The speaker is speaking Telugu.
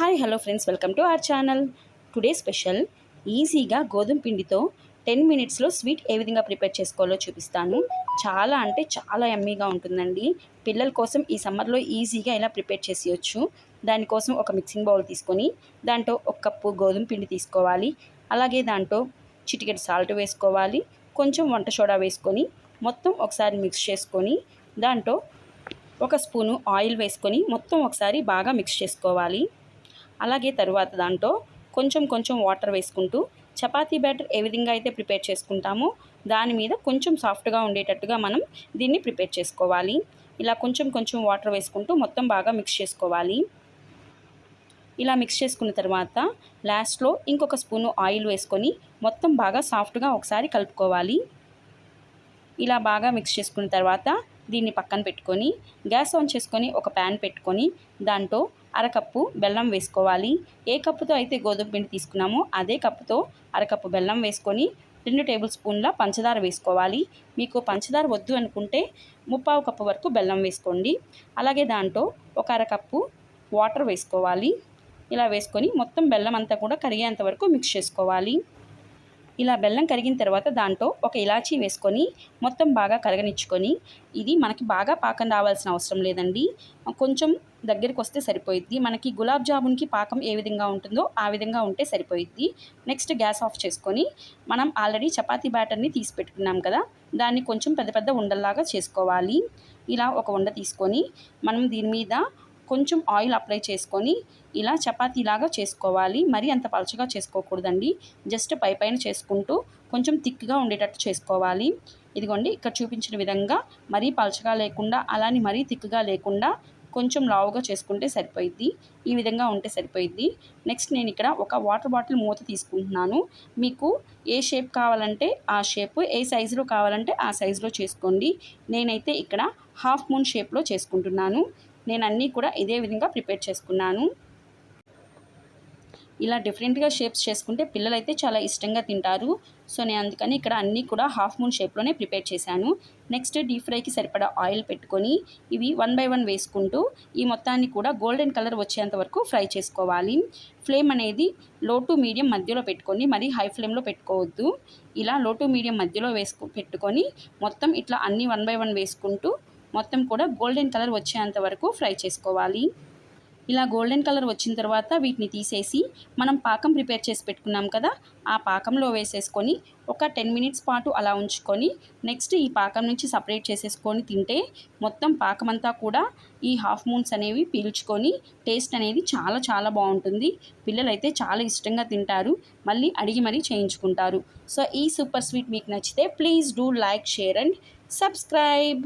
Hi hello friends welcome to our channel today special ఈజీగా గోధుమ పిండితో టెన్ మినిట్స్లో స్వీట్ ఏ విధంగా ప్రిపేర్ చేసుకోవాలో చూపిస్తాను. చాలా అంటే చాలా ఎమ్మీగా ఉంటుందండి. పిల్లల కోసం ఈ సమ్మర్లో ఈజీగా ఇలా ప్రిపేర్ చేసేయచ్చు దానికోసం ఒక మిక్సింగ్ బౌల్ తీసుకొని దాంట్లో ఒక కప్పు గోధుమ పిండి తీసుకోవాలి. అలాగే దాంట్లో చిటికెట్ సాల్ట్ వేసుకోవాలి. కొంచెం వంట సోడా వేసుకొని మొత్తం ఒకసారి మిక్స్ చేసుకొని దాంట్లో ఒక స్పూను ఆయిల్ వేసుకొని మొత్తం ఒకసారి బాగా మిక్స్ చేసుకోవాలి. అలాగే తరువాత దాంట్లో కొంచెం కొంచెం వాటర్ వేసుకుంటూ చపాతీ బ్యాటర్ ఏ విధంగా అయితే ప్రిపేర్ చేసుకుంటామో దాని మీద కొంచెం సాఫ్ట్గా ఉండేటట్టుగా మనం దీన్ని ప్రిపేర్ చేసుకోవాలి. ఇలా కొంచెం కొంచెం వాటర్ వేసుకుంటూ మొత్తం బాగా మిక్స్ చేసుకోవాలి. ఇలా మిక్స్ చేసుకున్న తర్వాత లాస్ట్లో ఇంకొక స్పూను ఆయిల్ వేసుకొని మొత్తం బాగా సాఫ్ట్గా ఒకసారి కలుపుకోవాలి. ఇలా బాగా మిక్స్ చేసుకున్న తర్వాత దీన్ని పక్కన పెట్టుకొని గ్యాస్ ఆన్ చేసుకొని ఒక ప్యాన్ పెట్టుకొని దాంట్లో అరకప్పు బెల్లం వేసుకోవాలి. ఏ కప్పుతో అయితే గోధుమ పిండి తీసుకున్నామో అదే కప్పుతో అరకప్పు బెల్లం వేసుకొని రెండు టేబుల్ స్పూన్ల పంచదార వేసుకోవాలి. మీకు పంచదార వద్దు అనుకుంటే ముప్పావు కప్పు వరకు బెల్లం వేసుకోండి. అలాగే దాంట్లో ఒక అరకప్పు వాటర్ వేసుకోవాలి. ఇలా వేసుకొని మొత్తం బెల్లం అంతా కూడా కరిగేంత వరకు మిక్స్ చేసుకోవాలి. ఇలా బెల్లం కరిగిన తర్వాత దాంట్లో ఒక ఇలాచీ వేసుకొని మొత్తం బాగా కరగనిచ్చుకొని ఇది మనకి బాగా పాకం రావాల్సిన అవసరం లేదండి. కొంచెం దగ్గరికి వస్తే సరిపోయిద్ది. మనకి గులాబ్ జామున్కి పాకం ఏ విధంగా ఉంటుందో ఆ విధంగా ఉంటే సరిపోయిద్ది. నెక్స్ట్ గ్యాస్ ఆఫ్ చేసుకొని మనం ఆల్రెడీ చపాతీ బ్యాటర్ని తీసి పెట్టుకున్నాం కదా దాన్ని కొంచెం పెద్ద పెద్ద ఉండల్లాగా చేసుకోవాలి. ఇలా ఒక ఉండ తీసుకొని మనం దీని మీద కొంచెం ఆయిల్ అప్లై చేసుకొని ఇలా చపాతీలాగా చేసుకోవాలి. మరీ అంత పలచగా చేసుకోకూడదండి. జస్ట్ పై పైన చేసుకుంటూ కొంచెం థిక్గా ఉండేటట్టు చేసుకోవాలి. ఇదిగోండి ఇక్కడ చూపించిన విధంగా మరీ పలచగా లేకుండా అలానే మరీ థిక్గా లేకుండా కొంచెం లావుగా చేసుకుంటే సరిపోయిద్ది. ఈ విధంగా ఉంటే సరిపోయిద్ది. నెక్స్ట్ నేను ఇక్కడ ఒక వాటర్ బాటిల్ మూత తీసుకుంటున్నాను. మీకు ఏ షేప్ కావాలంటే ఆ షేప్ ఏ సైజులో కావాలంటే ఆ సైజులో చేసుకోండి. నేనైతే ఇక్కడ హాఫ్ మూన్ షేప్లో చేసుకుంటున్నాను. నేను అన్నీ కూడా ఇదే విధంగా ప్రిపేర్ చేసుకున్నాను. ఇలా డిఫరెంట్గా షేప్స్ చేసుకుంటే పిల్లలైతే చాలా ఇష్టంగా తింటారు. సో నేను అందుకని ఇక్కడ అన్నీ కూడా హాఫ్ మూన్ షేప్లోనే ప్రిపేర్ చేశాను. నెక్స్ట్ డీప్ ఫ్రైకి సరిపడా ఆయిల్ పెట్టుకొని ఇవి వన్ బై వన్ వేసుకుంటూ ఈ మొత్తాన్ని కూడా గోల్డెన్ కలర్ వచ్చేంత వరకు ఫ్రై చేసుకోవాలి. ఫ్లేమ్ అనేది లో టు మీడియం మధ్యలో పెట్టుకొని మరీ హై ఫ్లేమ్లో పెట్టుకోవద్దు. ఇలా లో టు మీడియం మధ్యలో వేసుకు పెట్టుకొని మొత్తం ఇట్లా అన్నీ వన్ బై వన్ వేసుకుంటూ మొత్తం కూడా గోల్డెన్ కలర్ వచ్చేంత వరకు ఫ్రై చేసుకోవాలి. ఇలా గోల్డెన్ కలర్ వచ్చిన తర్వాత వీటిని తీసేసి మనం పాకం ప్రిపేర్ చేసి పెట్టుకున్నాం కదా ఆ పాకంలో వేసేసుకొని ఒక టెన్ మినిట్స్ పాటు అలా ఉంచుకొని నెక్స్ట్ ఈ పాకం నుంచి సపరేట్ చేసేసుకొని తింటే మొత్తం పాకం అంతా కూడా ఈ హాఫ్ మూన్స్ అనేవి పీల్చుకొని టేస్ట్ అనేది చాలా చాలా బాగుంటుంది. పిల్లలు అయితే చాలా ఇష్టంగా తింటారు. మళ్ళీ అడిగి మరీ చేయించుకుంటారు. సో ఈ సూపర్ స్వీట్ మీకు నచ్చితే please do like share and subscribe.